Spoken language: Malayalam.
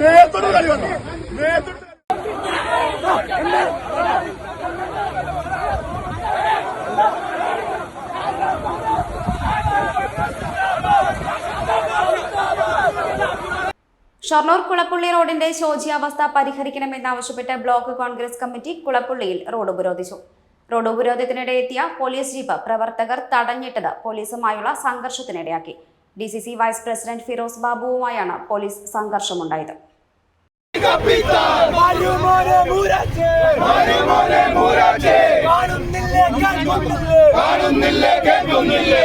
മേത്തോട്ട് മേത്തോട്ട് ഷൊർണൂർ കുളപ്പുള്ളി റോഡിന്റെ ശോചിയാവസ്ഥ പരിഹരിക്കണമെന്നാവശ്യപ്പെട്ട് ബ്ലോക്ക് കോൺഗ്രസ് കമ്മിറ്റി കുളപ്പുള്ളിയിൽ റോഡ് ഉപരോധിച്ചു. റോഡ് ഉപരോധത്തിനിടെ എത്തിയ പോലീസ് ജീപ്പ് പ്രവർത്തകർ തടഞ്ഞിട്ടത് പോലീസുമായുള്ള സംഘർഷത്തിനിടയാക്കി. D C C vice president Firoz ബാബുവുമായാണ് police സംഘർഷമുണ്ടായത്. കാണുന്നില്ലേ കാണുന്നില്ലേ